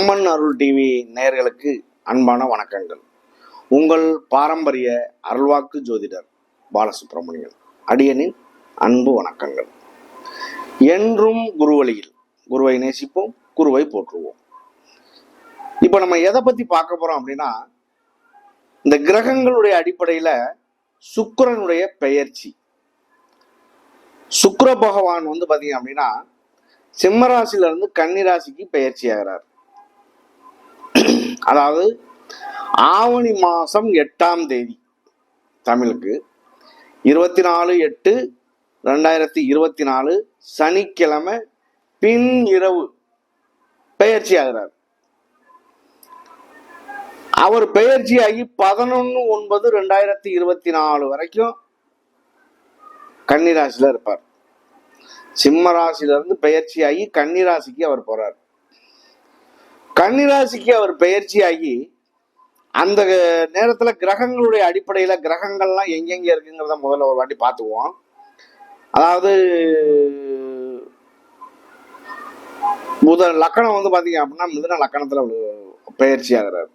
அம்மன் அருள் TV நேயர்களுக்கு அன்பான வணக்கங்கள். உங்கள் பாரம்பரிய அருள்வாக்கு ஜோதிடர் பாலசுப்ரமணியன் அடியனின் அன்பு வணக்கங்கள். என்றும் குருவழியில் குருவை நேசிப்போம் குருவை போற்றுவோம். இப்போ நம்ம எதை பத்தி பார்க்க போறோம் அப்படின்னா இந்த கிரகங்களுடைய அடிப்படையில சுக்கரனுடைய பெயர்ச்சி. சுக்கர பகவான் வந்து பாத்தீங்க அப்படின்னா சிம்ம இருந்து கன்னி ராசிக்கு பெயர்ச்சி ஆகிறார். அதாவது ஆவணி மாதம் எட்டாம் தேதி தமிழுக்கு. இருபத்தி நாலு எட்டு ரெண்டாயிரத்தி இருபத்தி நாலு சனிக்கிழமை பின் இரவு பெயர்ச்சி ஆகிறார். அவர் பெயர்ச்சியாகி பதினொன்று ஒன்பது ரெண்டாயிரத்தி இருபத்தி நாலு வரைக்கும் கன்னிராசியில் இருப்பார். சிம்ம ராசியிலிருந்து பெயர்ச்சியாகி கன்னிராசிக்கு அவர் போறார். கன்னிராசிக்கு அவர் பெயர்ச்சியாகி அந்த நேரத்துல கிரகங்களுடைய அடிப்படையில கிரகங்கள்லாம் எங்கெங்க இருக்குங்கிறத முதல்ல ஒரு வாட்டி பார்த்துக்குவோம். அதாவது புதன் லக்கணம் வந்து பாத்தீங்க அப்படின்னா மிதன லக்கணத்துல பயிற்சி பெயர்ச்சி ஆகிறார்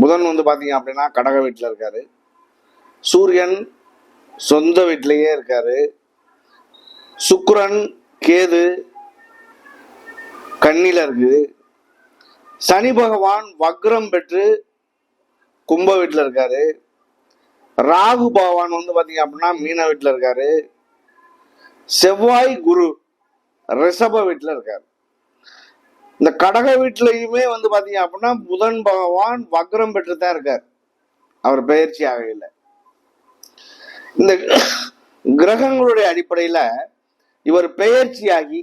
புதன் வந்து பாத்தீங்க அப்படின்னா கடக வீட்டில் இருக்காரு. சூரியன் சொந்த வீட்டிலேயே இருக்காரு. சுக்குரன் கேது கண்ணில இருக்குது. சனி பகவான் வக்ரம் பெற்று கும்ப வீட்டில் இருக்காரு. ராகு பகவான் வந்து பார்த்தீங்க அப்படின்னா மீன வீட்டில் இருக்காரு. செவ்வாய் குரு ரிஷப வீட்டில் இருக்காரு. இந்த கடக வீட்லையுமே வந்து பார்த்தீங்க அப்படின்னா புதன் பகவான் வக்ரம் பெற்று தான் இருக்கார். அவர் பயிற்சி ஆகையில் இந்த கிரகங்களுடைய அடிப்படையில் இவர் பெயர்ச்சியாகி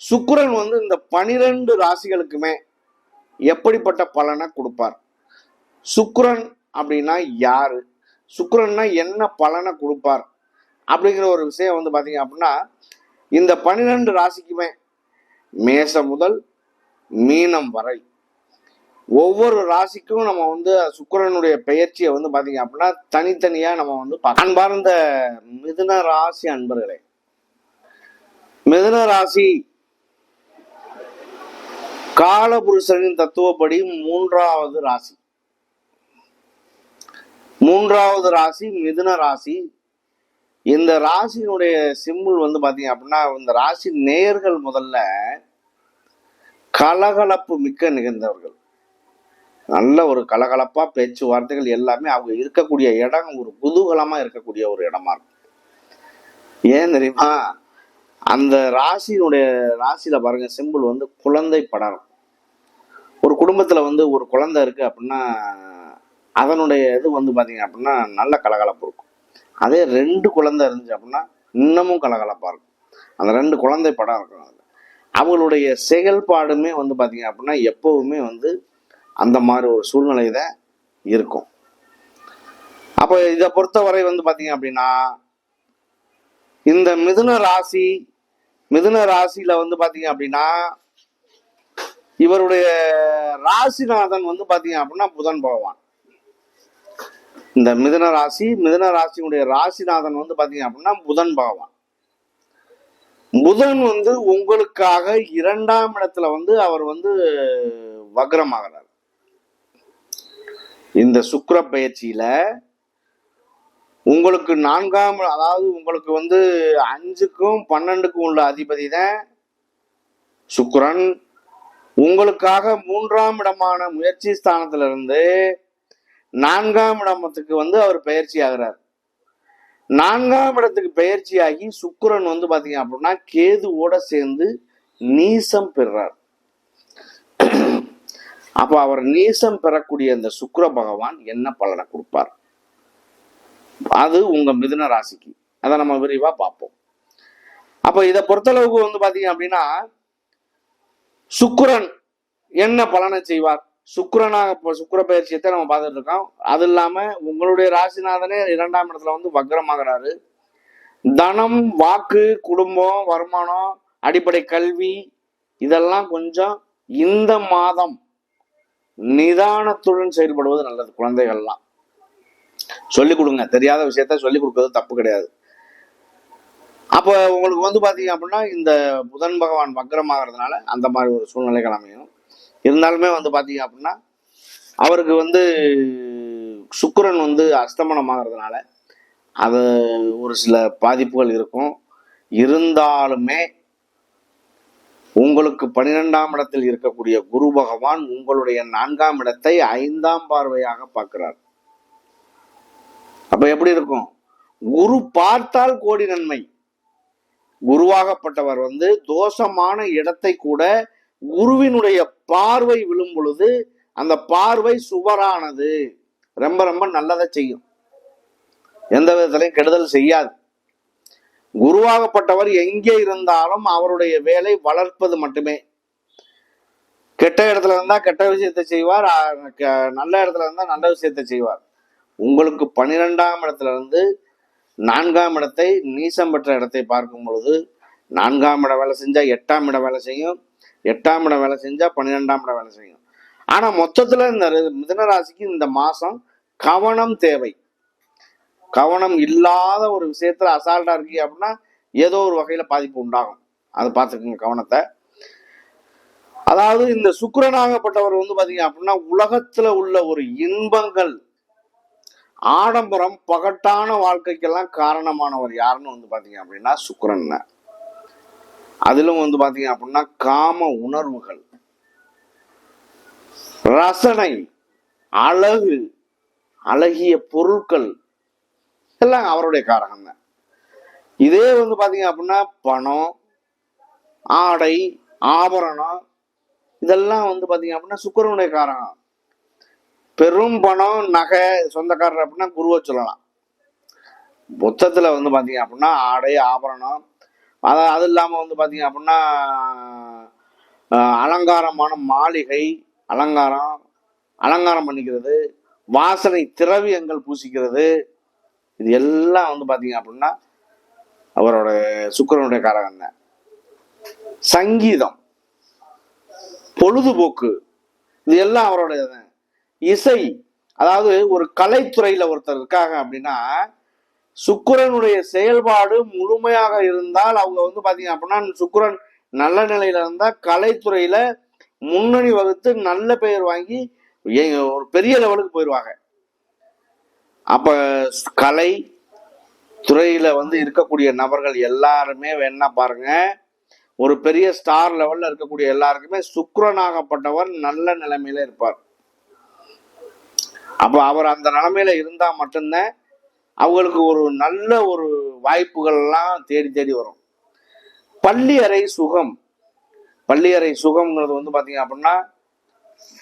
சுக்கரன் வந்து இந்த பனிரெண்டு ராசிகளுக்குமே எப்படிப்பட்ட பலனை கொடுப்பார்? சுக்ரன் அப்படின்னா யாரு? சுக்ரன்னா என்ன பலனை கொடுப்பார்? அப்படிங்கிற ஒரு விஷயம் வந்து பார்த்தீங்க அப்படின்னா இந்த பன்னிரெண்டு ராசிக்குமே மேசம் முதல் மீனம் வரை ஒவ்வொரு ராசிக்கும் நம்ம வந்து சுக்கரனுடைய பெயர்ச்சியை வந்து பார்த்தீங்க அப்படின்னா தனித்தனியாக நம்ம வந்து அன்பார்ந்த மிதுன ராசி அன்பர்களே மிதுன ராசி காலபுருஷனின் தத்துவப்படி மூன்றாவது ராசி. மூன்றாவது ராசி மிதுன ராசி. இந்த ராசியினுடைய சிம்பிள் வந்து பாத்தீங்க அப்படின்னா இந்த ராசி நேயர்கள் முதல்ல கலகலப்பு மிக்க நிகழ்ந்தவர்கள். நல்ல ஒரு கலகலப்பா பேச்சுவார்த்தைகள் எல்லாமே அவங்க இருக்கக்கூடிய இடம் ஒரு குதூகலமா இருக்கக்கூடிய ஒரு இடமா இருக்கும். ஏன் தெரியுமா? அந்த ராசியினுடைய ராசியில பாருங்க சிம்பிள் வந்து குழந்தை படம் ஒரு குடும்பத்தில் வந்து ஒரு குழந்தை இருக்குது அப்படின்னா அதனுடைய இது வந்து பார்த்திங்க அப்படின்னா நல்ல கலகலப்பு இருக்கும். அதே ரெண்டு குழந்தை இருந்துச்சு அப்படின்னா இன்னமும் கலகலப்பாக இருக்கும். அந்த ரெண்டு குழந்தை படம் இருக்கும் அதில். அவங்களுடைய செயல்பாடுமே வந்து பார்த்திங்க அப்படின்னா எப்போவுமே வந்து அந்த மாதிரி ஒரு சூழ்நிலை தான் இருக்கும். அப்போ இதை பொறுத்தவரை வந்து பார்த்திங்க அப்படின்னா இந்த மிதுன ராசி மிதுன ராசியில் வந்து பார்த்திங்க அப்படின்னா இவருடைய ராசிநாதன் வந்து பாத்தீங்க அப்படின்னா புதன் பகவான். இந்த மிதன ராசி மிதன ராசியுடைய ராசிநாதன் வந்து பாத்தீங்க அப்படின்னா புதன் பகவான். புதன் வந்து உங்களுக்காக இரண்டாம் இடத்துல வந்து அவர் வந்து வக்ரமாகிறார். இந்த சுக்கர பயிற்சியில உங்களுக்கு நான்காம் அதாவது உங்களுக்கு வந்து அஞ்சுக்கும் பன்னெண்டுக்கும் உள்ள அதிபதி தான் சுக்கரன். உங்களுக்காக மூன்றாம் இடமான முயற்சி ஸ்தானத்துல இருந்து நான்காம் இடத்துக்கு வந்து அவர் பயிற்சி ஆகிறார். நான்காம் இடத்துக்கு பயிற்சியாகி சுக்கிரன் வந்து பாத்தீங்க அப்படின்னா கேதுவோட சேர்ந்து நீசம் பெறார் அப்ப அவர் நீசம் பெறக்கூடிய அந்த சுக்கர பகவான் என்ன பலனை கொடுப்பார்? அது உங்க மிதுன ராசிக்கு. அதை நம்ம விரிவா பார்ப்போம் அப்ப இதை பொறுத்தளவுக்கு வந்து பாத்தீங்க அப்படின்னா சுக்கிரன் என்ன பலனை செய்வார்? சுக்கரனாக இப்போ சுக்கிர பயிற்சியத்தை நம்ம பார்த்துட்டு இருக்கோம். அது இல்லாம உங்களுடைய ராசிநாதனே இரண்டாம் இடத்துல வந்து வக்ரமாகிறாரு. தனம் வாக்கு குடும்பம் வருமானம் அடிப்படை கல்வி இதெல்லாம் கொஞ்சம் இந்த மாதம் நிதானத்துடன் செயல்படுவது நல்லது குழந்தைகள்லாம். சொல்லிக் கொடுங்க. தெரியாத விஷயத்த சொல்லிக் கொடுக்கறது தப்பு கிடையாது. அப்போ உங்களுக்கு வந்து பார்த்தீங்க அப்படின்னா இந்த புதன் பகவான் வக்ரமாகறதுனால அந்த மாதிரி ஒரு சூழ்நிலைகள் அமையும். இருந்தாலுமே வந்து பார்த்தீங்க அப்படின்னா அவருக்கு வந்து சுக்கரன் வந்து அஸ்தமனம் ஆகிறதுனால அது ஒரு சில பாதிப்புகள் இருக்கும். இருந்தாலுமே உங்களுக்கு பன்னிரெண்டாம் இடத்தில் இருக்கக்கூடிய குரு பகவான் உங்களுடைய நான்காம் இடத்தை ஐந்தாம் பார்வையாக பார்க்கிறார். அப்ப எப்படி இருக்கும்? குரு பார்த்தால் கோடி நன்மை. குருவாகப்பட்டவர் வந்து தோஷமான இடத்தை கூட குருவினுடைய பார்வை விழும் பொழுது அந்த பார்வை சுவரானது. ரொம்ப ரொம்ப நல்லதை செய்யும். எந்த விதத்திலையும் கெடுதல் செய்யாது. குருவாகப்பட்டவர் எங்கே இருந்தாலும் அவருடைய வேலை வளர்ப்பது மட்டுமே. கெட்ட இடத்துல இருந்தா கெட்ட விஷயத்தை செய்வார் நல்ல இடத்துல இருந்தா நல்ல விஷயத்தை செய்வார். உங்களுக்கு பன்னிரெண்டாம் இடத்துல இருந்து நான்காம் இடத்தை நீசம் பெற்ற இடத்தை பார்க்கும் பொழுது நான்காம் இடம் வேலை செஞ்சால் எட்டாம் இடம் வேலை செய்யும் எட்டாம் இடம் வேலை செஞ்சால் பன்னிரெண்டாம் இடம் வேலை செய்யும். ஆனால் மொத்தத்தில் இந்த மிதனராசிக்கு இந்த மாதம் கவனம் தேவை. கவனம் இல்லாத ஒரு விஷயத்தில் அசால்ட்டாக இருக்கீங்க அப்படின்னா ஏதோ ஒரு வகையில் பாதிப்பு உண்டாகும். அதை பார்த்துக்கோங்க கவனத்தை. அதாவது இந்த சுக்கரனாகப்பட்டவர் வந்து பார்த்தீங்க அப்படின்னா உலகத்தில் உள்ள ஒரு இன்பங்கள் ஆடம்பரம் பகட்டான வாழ்க்கைக்கெல்லாம் காரணமானவர் யாருன்னு வந்து பார்த்தீங்க அப்படின்னா சுக்கரன் அதிலும் வந்து பார்த்தீங்க அப்படின்னா காம உணர்வுகள். ரசனை அழகு அழகிய பொருட்கள் எல்லாம் அவருடைய காரகம் தான். இதே வந்து பார்த்தீங்க அப்படின்னா பணம் ஆடை ஆபரணம் இதெல்லாம் வந்து பார்த்தீங்க அப்படின்னா சுக்கிரனுடைய காரகம். பெரும் பணம் நகை சொந்தக்காரர் அப்படின்னா குருவை சொல்லலாம் புத்தத்தில் வந்து பார்த்தீங்க அப்படின்னா ஆடை ஆபரணம் அது அது இல்லாமல் வந்து பார்த்தீங்க அப்படின்னா அலங்காரமான மாளிகை அலங்காரம் அலங்காரம் பண்ணிக்கிறது வாசனை திரவியங்கள் பூசிக்கிறது இது எல்லாம் வந்து பார்த்தீங்க அப்படின்னா அவரோட சுக்கரனுடைய காரகம் தான் சங்கீதம் பொழுதுபோக்கு இது எல்லாம் அவருடைய தான். இசை அதாவது ஒரு கலைத்துறையில ஒருத்தர் இருக்காங்க அப்படின்னா சுக்கரனுடைய செயல்பாடு முழுமையாக இருந்தால் அவங்க வந்து பாத்தீங்க அப்படின்னா சுக்கிரன் நல்ல நிலையில இருந்தா கலைத்துறையில முன்னணி வகுத்து நல்ல பெயர் வாங்கி ஒரு பெரிய லெவலுக்கு போயிடுவாங்க அப்ப கலை துறையில வந்து இருக்கக்கூடிய நபர்கள் எல்லாருமே வேணா பாருங்க. ஒரு பெரிய ஸ்டார் லெவல்ல இருக்கக்கூடிய எல்லாருக்குமே சுக்கரனாகப்பட்டவர் நல்ல நிலைமையில இருப்பார். அப்போ அவர் அந்த நிலமையில இருந்தால் மட்டும்தான் அவங்களுக்கு ஒரு நல்ல ஒரு வாய்ப்புகள்லாம் தேடி தேடி வரும். பள்ளி அறை சுகம். பள்ளி அறை சுகம்ங்கிறது வந்து பார்த்தீங்க அப்படின்னா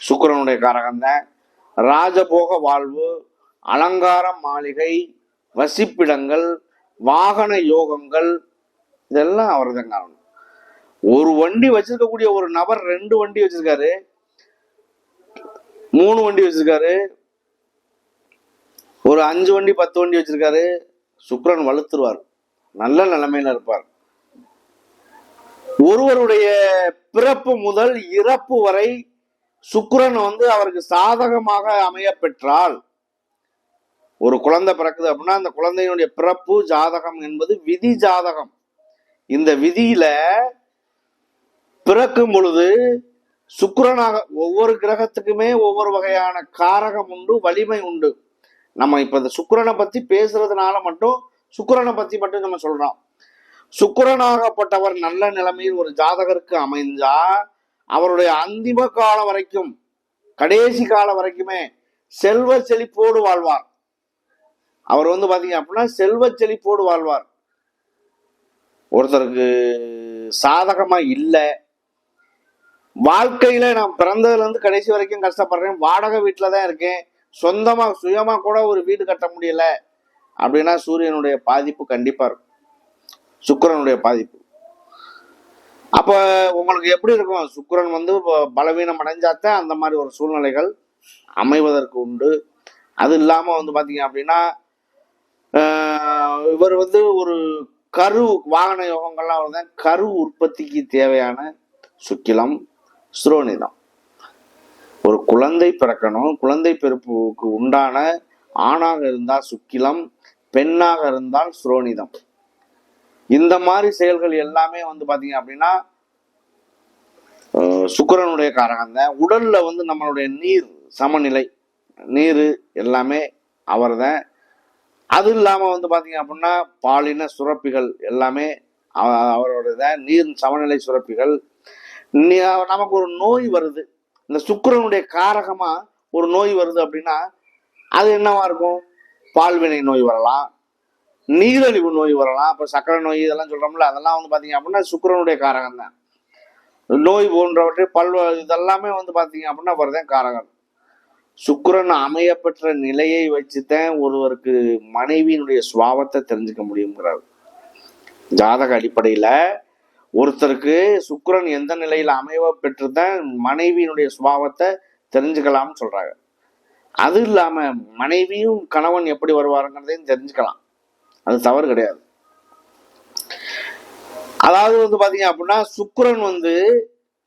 சுக்கரனுடைய காரகம் தான் ராஜபோக வாழ்வு அலங்கார மாளிகை வசிப்பிடங்கள் வாகன யோகங்கள் இதெல்லாம் அவர் தான் காரணம். ஒரு வண்டி வச்சிருக்கக்கூடிய ஒரு நபர் ரெண்டு வண்டி வச்சிருக்காரு. மூணு வண்டி வச்சிருக்காரு. ஒரு அஞ்சு வண்டி பத்து வண்டி வச்சிருக்காரு. சுக்ரன் வலுத்துருவார் நல்ல நிலைமையில இருப்பார். ஒருவருடைய பிறப்பு முதல் இறப்பு வரை சுக்ரன் வந்து அவருக்கு சாதகமாக அமைய பெற்றால் ஒரு குழந்தை பிறக்குது அப்படின்னா அந்த குழந்தையினுடைய பிறப்பு ஜாதகம் என்பது விதி ஜாதகம். இந்த விதியில பிறக்கும் பொழுது சுக்கரனாக ஒவ்வொரு கிரகத்துக்குமே ஒவ்வொரு வகையான காரகம் உண்டு வலிமை உண்டு. நம்ம இப்ப இந்த சுக்கரனை பத்தி பேசுறதுனால மட்டும் சுக்கரனை பத்தி மட்டும் நம்ம சொல்றோம். சுக்கரனாகப்பட்டவர் நல்ல நிலைமையில் ஒரு ஜாதகருக்கு அமைந்தா அவருடைய அந்திம காலம் வரைக்கும் கடைசி காலம் வரைக்குமே செல்வ செழிப்போடு வாழ்வார். அவர் வந்து பாத்தீங்க அப்படின்னா செல்வ செழிப்போடு வாழ்வார். ஒருத்தருக்கு சாதகமா இல்லை. வாழ்க்கையில நான் பிறந்ததுல இருந்து கடைசி வரைக்கும் கஷ்டப்படுறேன். வாடகை வீட்டில தான் இருக்கேன். சொந்தமாக சுயமாக கூட ஒரு வீடு கட்ட முடியல அப்படின்னா சூரியனுடைய பாதிப்பு கண்டிப்பாக இருக்கும். சுக்கரனுடைய பாதிப்பு. அப்போ உங்களுக்கு எப்படி இருக்கும்? சுக்கரன் வந்து பலவீனம் அடைஞ்சாத்தான் அந்த மாதிரி ஒரு சூழ்நிலைகள் அமைவதற்கு உண்டு. அது இல்லாமல் வந்து பார்த்தீங்க அப்படின்னா இவர் வந்து ஒரு கரு வாகன யோகங்கள்லாம் வந்து கரு உற்பத்திக்கு தேவையான சுக்கிலம் சுரோனிதம். ஒரு குழந்தை பிறக்கணும். குழந்தை பிறப்புக்கு உண்டான ஆணாக இருந்தால் சுக்கிலம் பெண்ணாக இருந்தால் சுரோனிதம். இந்த மாதிரி செயல்கள் எல்லாமே வந்து பார்த்தீங்க அப்படின்னா சுக்கரனுடைய சுக்கிரனுடைய காரகம் தான். உடல்ல வந்து நம்மளுடைய நீர் சமநிலை நீர் எல்லாமே அவர் தான். அது இல்லாமல் வந்து பார்த்தீங்க அப்படின்னா பாலின சுரப்பிகள் எல்லாமே அவ- அவரோட தான். நீர் சமநிலை சுரப்பிகள். நமக்கு ஒரு நோய் வருது. இந்த சுக்கிரனுடைய காரகமா ஒரு நோய் வருது அப்படின்னா அது என்னவா இருக்கும்? பால்வினை நோய் வரலாம் நீரழிவு நோய் வரலாம் அப்ப சக்கரை நோய் இதெல்லாம் சொல்றோம்ல அதெல்லாம் வந்து பாத்தீங்க அப்படின்னா சுக்கிரனுடைய காரகம் தான். நோய் போன்றவற்றை பல்வ இதெல்லாமே வந்து பாத்தீங்க அப்படின்னா அவர்தான் காரகம் சுக்கிரன் அமையப்பெற்ற நிலையை வச்சுதான் ஒருவருக்கு மனைவியினுடைய சுவாபத்தை தெரிஞ்சுக்க முடியுங்கிறார் ஜாதக அடிப்படையில ஒருத்தருக்கு சுக்கரன் எந்த நிலையில் அமைவ பெற்றுதான் மனைவியினுடைய சுபாவத்தை தெரிஞ்சுக்கலாம்னு சொல்றாங்க. அது இல்லாம மனைவியும் கணவன் எப்படி வருவாருங்கிறதையும் தெரிஞ்சுக்கலாம். அது தவறு கிடையாது. அதாவது வந்து பாத்தீங்க அப்படின்னா சுக்கரன் வந்து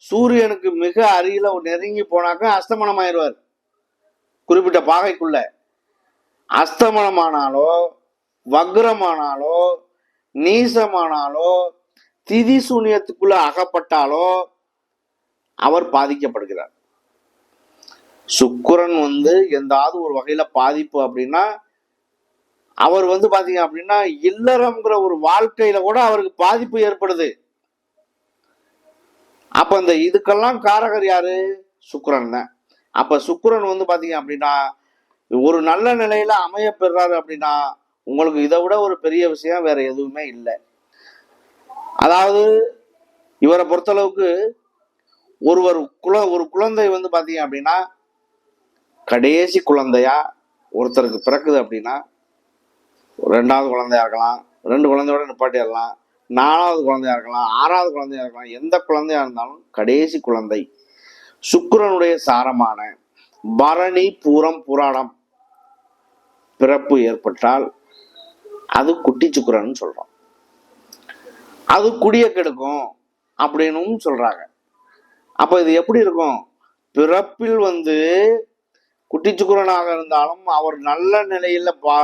சூரியனுக்கு மிக அருகில நெருங்கி போனாக்க அஸ்தமனம் ஆயிடுவார் குறிப்பிட்ட பாகைக்குள்ள. அஸ்தமனமானாலோ வக்ரமானாலோ நீசமானாலோ திதி சூன்யத்துக்குள்ள அகப்பட்டாலோ அவர் பாதிக்கப்படுகிறார். சுக்கரன் வந்து எந்தாவது ஒரு வகையில பாதிப்பு அப்படின்னா அவர் வந்து பாத்தீங்க அப்படின்னா இல்லறம்ங்கிற ஒரு வாழ்க்கையில கூட அவருக்கு பாதிப்பு ஏற்படுது. அப்ப இந்த இதுக்கெல்லாம் காரகர் யாரு? சுக்கரன் தான். அப்ப சுக்கரன் வந்து பாத்தீங்க அப்படின்னா ஒரு நல்ல நிலையில அமைய பெறாரு அப்படின்னா உங்களுக்கு இதை விட ஒரு பெரிய விஷயம் வேற எதுவுமே இல்லை. அதாவது இவரை பொறுத்தளவுக்கு ஒருவர் குல ஒரு குழந்தை வந்து பார்த்தீங்க அப்படின்னா கடைசி குழந்தையா ஒருத்தருக்கு பிறக்குது அப்படின்னா ரெண்டாவது குழந்தையா இருக்கலாம் ரெண்டு குழந்தையோட நிப்பாட்டிடலாம் நாலாவது குழந்தையா இருக்கலாம் ஆறாவது குழந்தையா இருக்கலாம் எந்த குழந்தையா இருந்தாலும் கடைசி குழந்தை. சுக்கரனுடைய சாரமான பரணி பூரம் புராணம் பிறப்பு ஏற்பட்டால் அது குட்டி சுக்கரன் சொல்றோம். அது குடிய கெடுக்கும் அப்படின்னும் சொல்றாங்க. அப்ப இது எப்படி இருக்கும்? பிறப்பில் வந்து குட்டிச்சுக்குரனாக இருந்தாலும் அவர் நல்ல நிலையில பா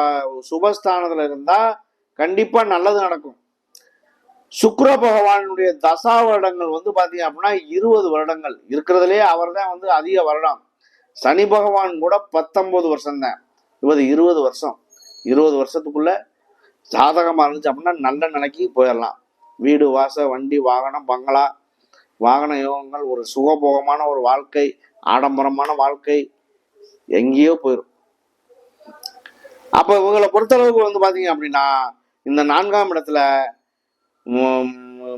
சுபஸ்தானத்துல இருந்தா கண்டிப்பா நல்லது நடக்கும். சுக்கர பகவானுடைய தசா வருடங்கள் வந்து பாத்தீங்க அப்படின்னா இருபது வருடங்கள். இருக்கிறதுலே அவர் தான் வந்து அதிக வருடம். சனி பகவான் கூட பத்தொன்பது வருஷம் தான் இவர் இருபது வருஷம். இருபது வருஷத்துக்குள்ள சாதகமாக இருந்துச்சு அப்படின்னா நல்ல நிலைக்கு போயிடலாம். வீடு வாச வண்டி வாகனம் பங்களா வாகன யோகங்கள் ஒரு சுகபோகமான ஒரு வாழ்க்கை ஆடம்பரமான வாழ்க்கை எங்கேயோ போயிடும் அப்போ இவங்களை பொறுத்தளவுக்கு வந்து பார்த்தீங்க அப்படின்னா இந்த நான்காம் இடத்துல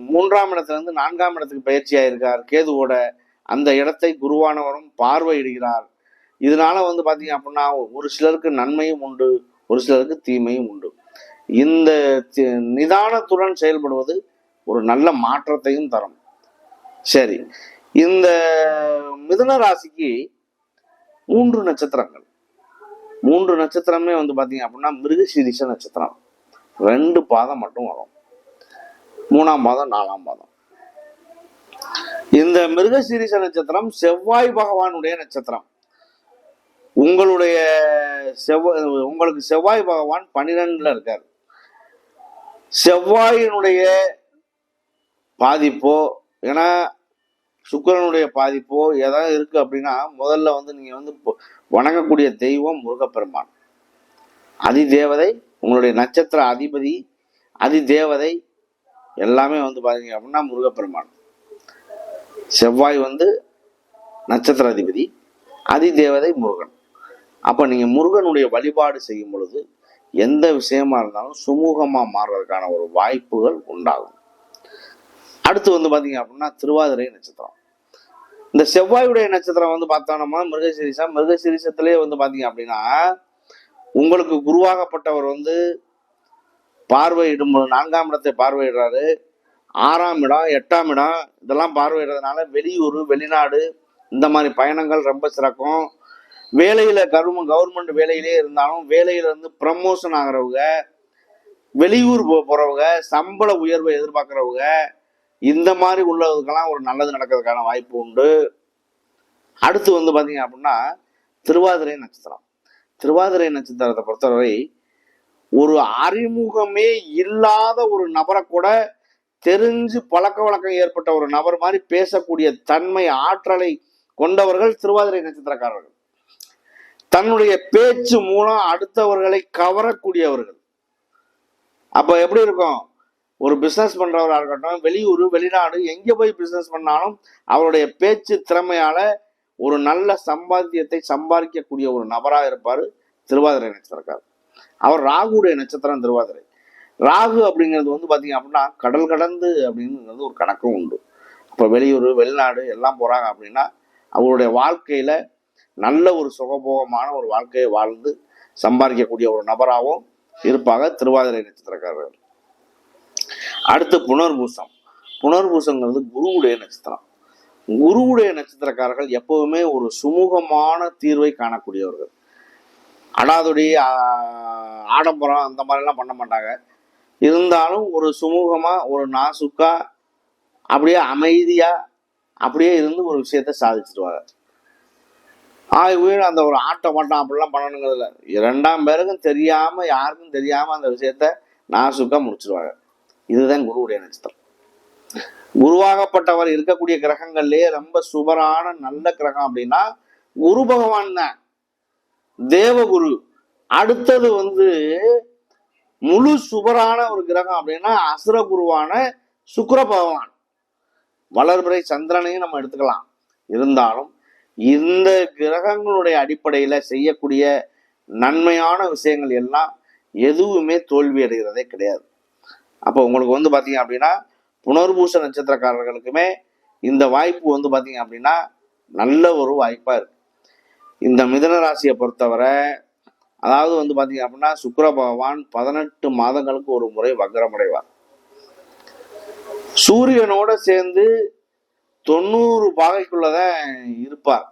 மூன்றாம் இடத்துல இருந்து நான்காம் இடத்துக்கு பயிற்சி ஆயிருக்கார் கேதுவோட அந்த இடத்தை குருவானவரும் பார்வையிடுகிறார். இதனால வந்து பார்த்தீங்க அப்படின்னா ஒரு சிலருக்கு நன்மையும் உண்டு ஒரு சிலருக்கு தீமையும் உண்டு. இந்த தி- நிதானத்துடன் செயல்படுவது ஒரு நல்ல மாற்றத்தையும் தரும். சரி இந்த மிதுன ராசிக்கு மூன்று நட்சத்திரங்கள். மூன்று நட்சத்திரமே வந்து பார்த்தீங்க அப்படின்னா மிருகசீரிஷ நட்சத்திரம். ரெண்டு பாதம் மட்டும் வரும். மூணாம் பாதம் நாலாம் பாதம். இந்த மிருகசீரிஷ நட்சத்திரம் செவ்வாய் பகவானுடைய நட்சத்திரம். உங்களுடைய செவ்வாய் உங்களுக்கு செவ்வாய் பகவான் பன்னிரெண்டுல இருக்கார். செவ்வாயினுடைய பாதிப்போ ஏன்னா சுக்கிரனுடைய பாதிப்போ ஏதாவது இருக்கு அப்படின்னா முதல்ல வந்து நீங்க வந்து வணங்கக்கூடிய தெய்வம் முருகப்பெருமான். அதி தேவதை உங்களுடைய நட்சத்திர அதிபதி அதி தேவதை எல்லாமே வந்து பார்த்தீங்க அப்படின்னா முருகப்பெருமான். செவ்வாய் வந்து நட்சத்திர அதிபதி அதி தேவதை முருகன். அப்போ நீங்கள் முருகனுடைய வழிபாடு செய்யும் பொழுது எந்த விஷயமா இருந்தாலும் சுமூகமாக மாறுவதற்கான ஒரு வாய்ப்புகள் உண்டாகும். அடுத்து வந்து பார்த்தீங்க அப்படின்னா திருவாதிரை நட்சத்திரம். இந்த செவ்வாயுடைய நட்சத்திரம் வந்து பார்த்தோம்னா மிருகசீரிசம். மிருகசீரிசத்திலே வந்து பார்த்தீங்க அப்படின்னா உங்களுக்கு குருவாகப்பட்டவர் வந்து பார்வையிடும் நான்காம் இடத்தை பார்வையிடுறாரு. ஆறாம் இடம் எட்டாம் இடம் இதெல்லாம் பார்வையிடுறதுனால வெளியூர் வெளிநாடு இந்த மாதிரி பயணங்கள் ரொம்ப சிறக்கும். வேலையில கரும கவர்மெண்ட் வேலையிலே இருந்தாலும் வேலையில இருந்து ப்ரமோஷன் ஆகிறவங்க வெளியூர் போ- போறவங்க சம்பள உயர்வை எதிர்பார்க்கறவங்க இந்த மாதிரி உள்ளவங்களுக்கெல்லாம் ஒரு நல்லது நடக்கிறதுக்கான வாய்ப்பு உண்டு. அடுத்து வந்து பாத்தீங்க அப்படின்னா திருவாதிரை நட்சத்திரம். திருவாதிரை நட்சத்திரத்தை பொறுத்தவரை ஒரு அறிமுகமே இல்லாத ஒரு நபரை கூட தெரிஞ்சு பழக்க வழக்கம் ஏற்பட்ட ஒரு நபர் மாதிரி பேசக்கூடிய தன்மை ஆற்றலை கொண்டவர்கள் திருவாதிரை நட்சத்திரக்காரர்கள். தன்னுடைய பேச்சு மூலம் அடுத்தவர்களை கவரக்கூடியவர்கள். அப்ப எப்படி இருக்கும்? ஒரு பிசினஸ் பண்ணுறவராக இருக்கட்டும் வெளியூர் வெளிநாடு எங்க போய் பிசினஸ் பண்ணாலும் அவருடைய பேச்சு திறமையால ஒரு நல்ல சம்பாத்தியத்தை சம்பாதிக்கக்கூடிய ஒரு நபராக இருப்பாரு திருவாதிரை நட்சத்திரக்கார் அவர் ராகுடைய நட்சத்திரம் திருவாதிரை. ராகு அப்படிங்கிறது வந்து பாத்தீங்க அப்படின்னா கடல் கடந்து அப்படிங்கிறது ஒரு கணக்கும் உண்டு. இப்போ வெளியூர் வெளிநாடு எல்லாம் போறாங்க அப்படின்னா அவருடைய வாழ்க்கையில நல்ல ஒரு சுகபோகமான ஒரு வாழ்க்கையை வாழ்ந்து சம்பாதிக்கக்கூடிய ஒரு நபராகவும் இருப்பாங்க திருவாதிரை நட்சத்திரக்காரர்கள். அடுத்து புனர்பூசம். புனர்பூசங்கிறது குருவுடைய நட்சத்திரம். குருவுடைய நட்சத்திரக்காரர்கள் எப்பவுமே ஒரு சுமூகமான தீர்வை காணக்கூடியவர்கள். அடாதுடி ஆடம்பரம் அந்த மாதிரிலாம் பண்ண மாட்டாங்க. இருந்தாலும் ஒரு சுமூகமா ஒரு நாசுக்கா அப்படியே அமைதியா அப்படியே இருந்து ஒரு விஷயத்த சாதிச்சிருவாங்க. ஆய் வீடு அந்த ஒரு ஆட்டம் மாட்டம் அப்படிலாம் பண்ணணுங்கிறதுல இரண்டாம் பேருக்கும் தெரியாமல் யாருக்கும் தெரியாமல் அந்த விஷயத்த நாசுக்காக முடிச்சிருவாங்க. இதுதான் குருவுடைய நட்சத்திரம். குருவாகப்பட்டவர் இருக்கக்கூடிய கிரகங்கள்லேயே ரொம்ப சுபரான நல்ல கிரகம் அப்படின்னா குரு பகவான் தான். தேவகுரு. அடுத்தது வந்து முழு சுபரான ஒரு கிரகம் அப்படின்னா அசுர குருவான சுக்கர பகவான். வளர்பிறை சந்திரனையும் நம்ம எடுத்துக்கலாம். இருந்தாலும் இந்த கிரகங்களுடைய அடிப்படையில் செய்யக்கூடிய நன்மையான விஷயங்கள் எல்லாம் எதுவுமே தோல்வி அடைகிறதே கிடையாது. அப்போ உங்களுக்கு வந்து பார்த்தீங்க அப்படின்னா புனர்பூச நட்சத்திரக்காரர்களுக்குமே இந்த வாய்ப்பு வந்து பார்த்தீங்க அப்படின்னா நல்ல ஒரு வாய்ப்பாக இருக்கு. இந்த மிதன ராசியை பொறுத்தவரை அதாவது வந்து பார்த்தீங்க அப்படின்னா சுக்கர பகவான் பதினெட்டு மாதங்களுக்கு ஒரு முறை வக்ரமடைவார். சூரியனோட சேர்ந்து தொண்ணூறு பாகைக்குள்ளதான் இருப்பார்.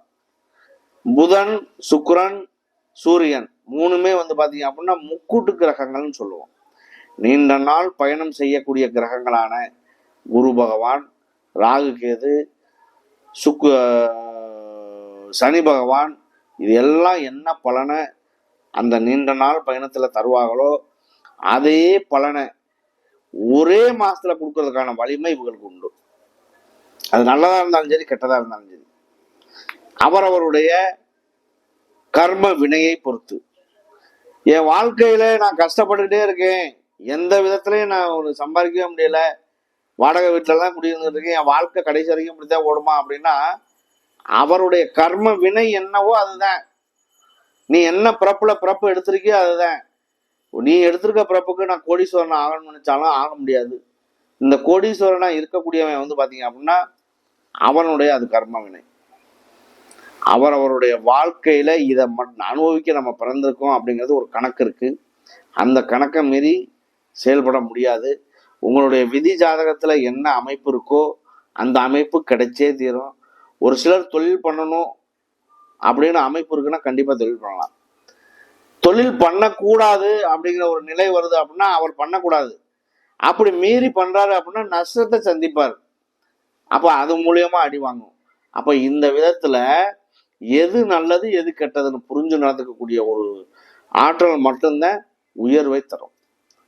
புதன் சுக்கரன் சூரியன் மூணுமே வந்து பாத்தீங்க அப்படின்னா முக்கூட்டு கிரகங்கள்னு சொல்லுவோம். நீண்ட நாள் பயணம் செய்யக்கூடிய கிரகங்களான குரு பகவான் ராகு கேது சுக்கு சனி பகவான் இது எல்லாம் என்ன பலனை அந்த நீண்ட நாள் பயணத்துல தருவாங்களோ அதே பலனை ஒரே மாசத்துல கொடுக்கறதுக்கான வலிமை இவங்களுக்கு உண்டு. அது நல்லதா இருந்தாலும் சரி கெட்டதா இருந்தாலும் சரி. அவரவருடைய கர்ம வினையை பொறுத்து. என் வாழ்க்கையில நான் கஷ்டப்பட்டுக்கிட்டே இருக்கேன். எந்த விதத்துலயும் நான் ஒரு சம்பாதிக்கவே முடியல. வாடகை வீட்டிலலாம் தான் இருக்கேன். என் வாழ்க்கை கடைசி வரைக்கும் இப்படித்தான் ஓடுமா அப்படின்னா அவருடைய கர்ம வினை என்னவோ அதுதான். நீ என்ன பிறப்புல பிறப்பு எடுத்திருக்கியோ அதுதான். நீ எடுத்திருக்க பிறப்புக்கு நான் கோடீஸ்வரன் ஆகணும்னு நினைச்சாலும் ஆக முடியாது. இந்த கோடீஸ்வரனா இருக்கக்கூடியவன் வந்து பார்த்தீங்க அப்படின்னா அவனுடைய அது கர்ம வினை அவர் அவருடைய வாழ்க்கையில இதை மட்- அனுபவிக்க நம்ம பிறந்திருக்கோம் அப்படிங்கிறது ஒரு கணக்கு இருக்கு. அந்த கணக்கை மீறி செயல்பட முடியாது. உங்களுடைய விதி ஜாதகத்துல என்ன அமைப்பு இருக்கோ அந்த அமைப்பு கிடைச்சே தீரும். ஒரு சிலர் தொழில் பண்ணணும் அப்படின்னு அமைப்பு இருக்குன்னா கண்டிப்பா தொழில் பண்ணலாம். தொழில் பண்ணக்கூடாது அப்படிங்கிற ஒரு நிலை வருது அப்படின்னா அவர் பண்ணக்கூடாது. அப்படி மீறி பண்றாரு அப்படின்னா நஷ்டத்தை சந்திப்பார். அப்போ அது மூலியமா அடி வாங்கும். அப்போ இந்த விதத்துல எது நல்லது எது கெட்டதுன்னு புரிஞ்சு நடந்துக்கக்கூடிய ஒரு ஆற்றல் மட்டும்தான் உயர்வை தரும்.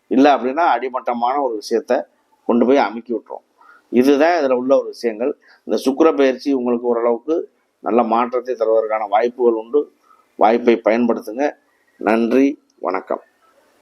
இல்லை அப்படின்னா அடிமட்டமான ஒரு விஷயத்த கொண்டு போய் அமுக்கி விட்டுரும். இதுதான் இதில் உள்ள ஒரு விஷயங்கள். இந்த சுக்கிர பயிற்சி உங்களுக்கு ஓரளவுக்கு நல்ல மாற்றத்தை தருவதற்கான வாய்ப்புகள் உண்டு. வாய்ப்பை பயன்படுத்துங்க. நன்றி வணக்கம்.